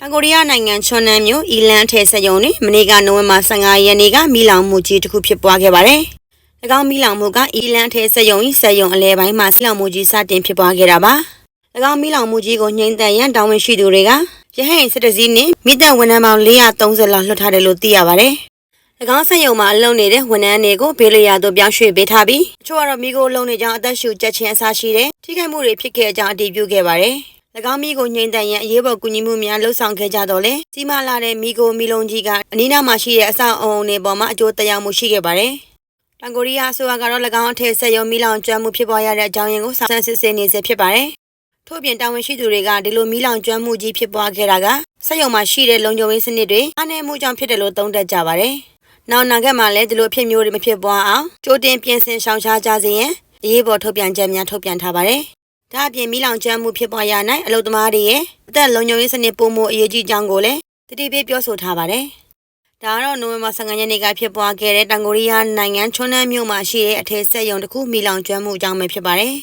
တောင်ကိုရီးယားနိုင်ငံချွန်နန်မြို့အီလန်အထည်စက်ရုံတွင်မနေ့ကနိုဝင်ဘာ15ရက်နေ့ကမိလောင်မှုကြီးတစ်ခုဖြစ်ပွားခဲ့ပါတယ်။၎င်းမိလောင်မှုကအီလန်အထည်စက်ရုံ၏စက်ရုံအလဲပိုင်းမှာမိလောင်မှုကြီးစတင်ဖြစ်ပွားခဲ့တာပါ။၎င်းမိလောင်မှုကြီးကိုငြိမ်းသတ်ရန်တောင်းဝင်ရှိသူတွေကရဟင်စစ်တစည်းနှင့်မိသက်ဝန်ထမ်းပေါင်း430လောက်လွှတ်ထားတယ်လို့သိရပါတယ်။၎င်းစက်ရုံမှာအလုပ်နေတဲ့ဝန်ထမ်းတွေကိုဘေးလွရာသို့ပြောင်းရွှေ့ပေးထားပြီးအချို့ကတော့မိကိုလုံးနေကြောင်းအသက်ရှူကြက်ချင်းအစားရှိတဲ့ထိခိုက်မှုတွေဖြစ်ခဲ့ကြောင်းအတည်ပြုခဲ့ပါတယ်။၎ င်းမိကိုငြိမ်သက်ရန်အရေးပေါ်ကူညီမှုများလှုပ်ဆောင်ခဲ့ကြတော့လေစီမလာတဲ့မိကိုမိလုံးကြီးကအနီးနားမှာရှိတဲ့အဆောက်အအုံတွေပေါ်မှာအကျိုးသက်ရောက်မှုရှိခဲ့ပါတယ်။တောင်ကိုရီးယားအစိုးရကတော့၎င်းအထည်ဆက်ရုံမိလောင်ကျွမ်းမှုဖြစ်ပေါ်ရတဲ့အကြောင်းရင်းကိုစောင့်စစ်ဆေးနေဆဲဖြစ်ပါတယ်။ထို့ပြင်တာဝန်ရှိသူတွေကဒီလိုမိလောင်ကျွမ်းမှုကြီးဖြစ်ပွားခဲ့တာကစက်ရုံမှာရှိတဲ့လုံခြုံရေးစနစ်တွေအားနည်းမှုကြောင့်ဖြစ်တယ်လို့သုံးသပ်ကြပါတယ်။နောက်နောက်မှာလည်းဒီလိုအဖြစ်မျိုးတွေမဖြစ်ပွားအောင်ကြိုတင်ပြင်ဆင်ရှောင်ရှားကြစေရန်အရေးပေါ်ထုတ်ပြန်ချက်များထုတ်ပြန်ထားပါတယ်။ ဒါအပြင်မိလောင်ကျွမ်းမှုဖြစ်ပွားရနိုင်အလုသမားတွေရဲ့အသက်လုံခြုံရေးစနစ်ပုံမှုအရေးကြီးကြောင်းကိုလည်းတတိပေးပြောဆိုထားပါတယ်။ဒါကတော့နိုဝင်ဘာ15ရက်နေ့ကဖြစ်ပွားခဲ့တဲ့တောင်ကိုရီးယားနိုင်ငံချွန်းနန်းမြို့မှာရှိတဲ့အထည်ဆက်ရုံတစ်ခုမိလောင်ကျွမ်းမှုအကြောင်းပဲဖြစ်ပါတယ်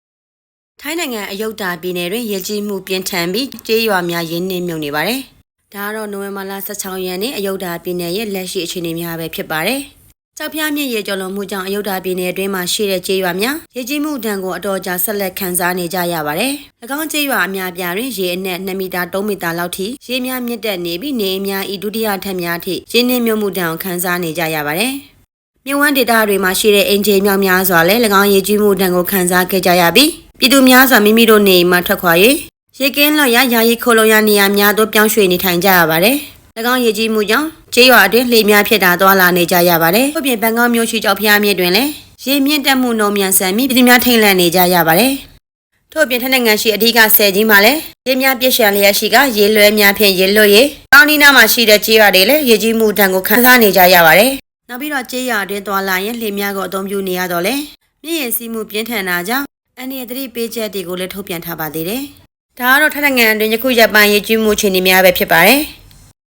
။ထိုင်းနိုင်ငံအယုဒ္ဓပြည်နယ်တွင်ရေကြီးမှုပြင်းထန်ပြီးကျေးရွာများရင်းနှီးမြုပ်နေပါတယ်။ဒါကတော့နိုဝင်ဘာလ16ရက်နေ့အယုဒ္ဓပြည်နယ်ရဲ့လက်ရှိအခြေအနေများပဲဖြစ်ပါတယ်။ ကြောက်ပြားမြင့်ရေကျော်လွန်မှုကြောင့်အယုဒ္ဓပြည်နယ်အတွင်းမှာရှိတဲ့ကျေးရွာများရေကြီးမှုဒဏ်ကိုအတော်ကြာဆက်လက်ခံစားနေကြရပါတယ်။၎င်းကျေးရွာအများပြားတွင်ရေအနက်2မီတာ3မီတာလောက်ထိရေများမြင့်တက်နေပြီးနေအိမ်များဤဒုတိယထပ်များထိရင်းနှီးမြုပ်မှုဒဏ်ကိုခံစားနေကြရပါတယ်။မြဝန်းဒေတာတွေမှာရှိတဲ့အင်ဂျင်မြောင်များစွာလည်း၎င်းရေကြီးမှုဒဏ်ကိုခံစားခဲ့ကြရပြီးပြည်သူများစွာမိမိတို့နေအိမ်မှထွက်ခွာ၍ရေကင်းလော့ရယာယီခိုလုံရနေရာများသို့ပြောင်းရွှေ့နေထိုင်ကြရပါတယ်။၎ င်းရေကြီးမှုကြောင့်ကျေးရွာအတွင်းလှေများဖြစ်တာသွာလာနေကြရပါတယ်။ထို့ပြင်ဘန်ကောက်မြို့ရှိကြောက်ဖျားမြစ်တွင်လည်းရေမြင့်တက်မှုနှုန်းမြန်ဆန်ပြီးပြည်သူများထိန်လန့်နေကြရပါတယ်။ထို့ပြင်ထက်နိုင်ငံရှိအဓိကဆယ်ကြီးမှာလည်းရေများပြည့်ရှံလျက်ရှိကရေလွှဲများဖြင့်ရေလွတ်ရေကောင်းဒီနာမှာရှိတဲ့ကျေးရွာတွေလည်းရေကြီးမှုဒဏ်ကိုခံစားနေကြရပါတယ်။နောက်ပြီးတော့ကျေးရွာအတွင်းသွာလာရင်လှေများကိုအသုံးပြုနေရတော့လေမြင့်ရင်စီးမှုပြင်းထန်တာကြောင့်အန်ဒီယသတိပေးချက်တွေကိုလည်းထုတ်ပြန်ထားပါသေးတယ်။ဒါကတော့ထက်နိုင်ငံအတွင်းယခုရက်ပိုင်းရေကြီးမှုအခြေအနေများပဲဖြစ်ပါတယ်။